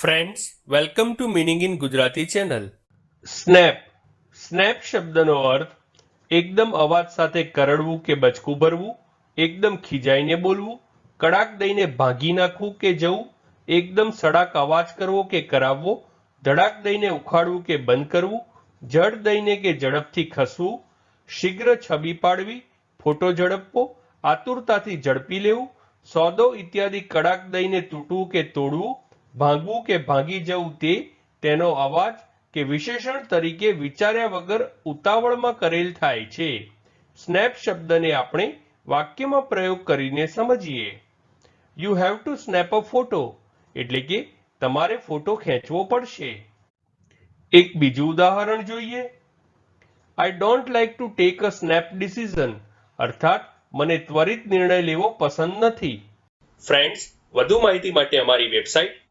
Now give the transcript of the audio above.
friends welcome to meaning in Gujarati channel snap snap શબ્દનો અર્થ એકદમ અવાજ સાથે કરડવું કે બચકું ભરવું એકદમ ખીજાઈને બોલવું કડાક દઈને ભાંગી નાખવું કે જવું એકદમ સડાક અવાજ કરવો કે કરાવવો ધડાક દઈને ઉખાડવું કે બંધ કરવું જડ દઈને કે ઝડપથી ખસવું શીઘ્ર છબી પાડવી ફોટો ઝડપવો આતુરતાથી ઝડપી લેવું સોદો ઇત્યાદિ કડાક દઈને તૂટવું કે તોડવું ભાંગવું કે ભાંગી જવું તે તેનો અવાજ કે વિશેષણ તરીકે વિચાર્યા વગર ઉતાવળમાં કરેલ થાય છે. સ્નેપ શબ્દને આપણે વાક્યમાં પ્રયોગ કરીને સમજીએ. You have to snap a photo એટલે કે તમારે ફોટો ખેંચવો પડશે. એક બીજું ઉદાહરણ જોઈએ. I don't like to take a snap decision અર્થાત, મને ત્વરિત નિર્ણય લેવો પસંદ નથી. ફ્રેન્ડ્સ વધુ માહિતી માટે અમારી website